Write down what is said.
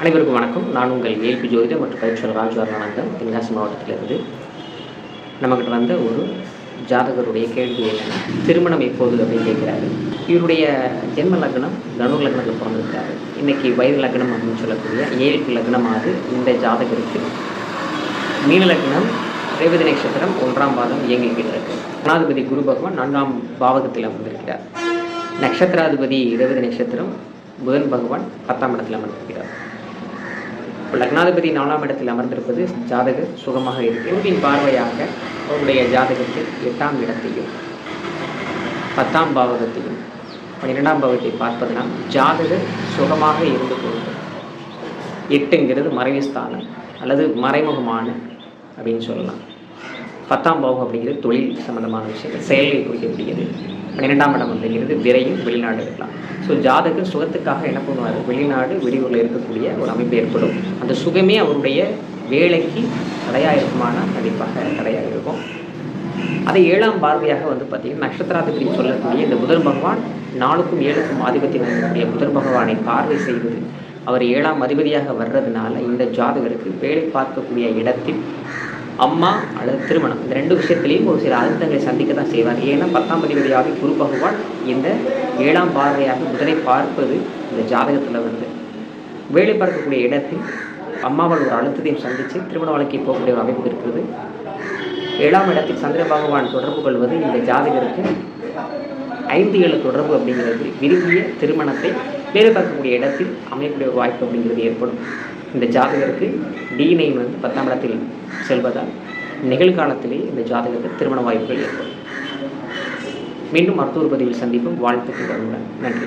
அனைவருக்கும் வணக்கம். நான் உங்கள் ஏல்பி ஜோதிடர் மற்றும் பயிற்சியாளர் ராஜ்வார் வணக்கம் தென்காசி மாவட்டத்திலிருந்து நம்மக்கிட்ட வந்த ஒரு ஜாதகருடைய கேள்வி என்னன்னா திருமணம் எப்போது அப்படின்னு கேட்குறாரு. இவருடைய ஜென்ம லக்னம் தனு லக்னத்தில் பிறந்திருக்காரு. இன்னைக்கு வயது லக்னம் அப்படின்னு சொல்லக்கூடிய ஏழு லக்னமாவது இந்த ஜாதகருக்கு மீன லக்னம் ரேவதி நட்சத்திரம் ஒன்றாம் பாதம் இயங்கிக்கிட்டு இருக்கு. குணாதிபதி குரு பகவான் நான்காம் பாவகத்தில் அமர்ந்திருக்கிறார். நட்சத்திராதிபதி ரேவதி நட்சத்திரம் புதன் பகவான் பத்தாம் இடத்தில் அமர்ந்திருக்கிறார். இப்போ லக்னாதிபதி நாலாம் இடத்தில் அமர்ந்திருப்பது ஜாதகர் சுகமாக இருக்கு. குருவின் பார்வையாக அவருடைய ஜாதகத்தில் எட்டாம் இடத்தையும் பத்தாம் பாவகத்தையும் பன்னிரெண்டாம் பாவத்தை பார்ப்பதனால் ஜாதகர் சுகமாக இருந்து கொண்டு எட்டுங்கிறது மறைவு ஸ்தானம் அல்லது மறைமுகமான அப்படின்னு சொல்லலாம். பத்தாம் பாவம் அப்படிங்கிறது தொழில் சம்மந்தமான விஷயங்கள் செயல்களை குறிக்கக்கூடியது பன்னிரெண்டாம் இடம் அப்படிங்கிறது விரையும் வெளிநாடு இருக்கலாம். ஸோ ஜாதகர் சுகத்துக்காக என்ன பண்ணுவார்? வெளிநாடு வெளியூரில் இருக்கக்கூடிய ஒரு அமைப்பு ஏற்படும். அந்த சுகமே அவருடைய வேலைக்கு தடையாக இருக்குமானால் கண்டிப்பாக தடையாக இருக்கும். அதை ஏழாம் பார்வையாக வந்து பார்த்திங்கன்னா நட்சத்திராதிபதி சொல்லக்கூடிய இந்த புதர் பகவான் நாலுக்கும் ஏழுக்கும் ஆதிபத்தியம் இருக்கக்கூடிய புதர் பகவானை பார்வை செய்வது. அவர் ஏழாம் அதிபதியாக வர்றதுனால இந்த ஜாதகருக்கு வேலை பார்க்கக்கூடிய இடத்தில் அம்மா அல்லது திருமணம். இந்த ரெண்டு விஷயத்திலையும் ஒரு சில அழுத்தங்களை சந்திக்க தான் செய்வார். ஏன்னா பத்தாம் பதிவதியாக குரு பகவான் இந்த ஏழாம் பார்வையாக புதனை பார்ப்பது இந்த ஜாதகத்தில் வந்து வேலை பார்க்கக்கூடிய இடத்தில் அம்மாவால் ஒரு அழுத்தத்தையும் சந்தித்து திருமண வாழ்க்கை போகக்கூடிய ஒரு அமைப்பு இருக்கிறது. ஏழாம் இடத்தில் சந்திர பகவான் தொடர்பு கொள்வது இந்த ஜாதகருக்கு ஐந்து ஏழு தொடர்பு அப்படிங்கிறது. விரும்பிய திருமணத்தை வேலை பார்க்கக்கூடிய இடத்தில் அமையக்கூடிய ஒரு வாய்ப்பு அப்படிங்கிறது ஏற்படும். இந்த ஜாதகருக்கு டிஎன்ஐ வந்து பத்தாம் இடத்தில் செல்வதால் நிகழ்காலத்திலே இந்த ஜாதகருக்கு திருமண வாய்ப்புகள் ஏற்படும். மீண்டும் மருத்துவர் பதிவில் சந்திப்போம். வாழ்த்துக்கள் நன்றி.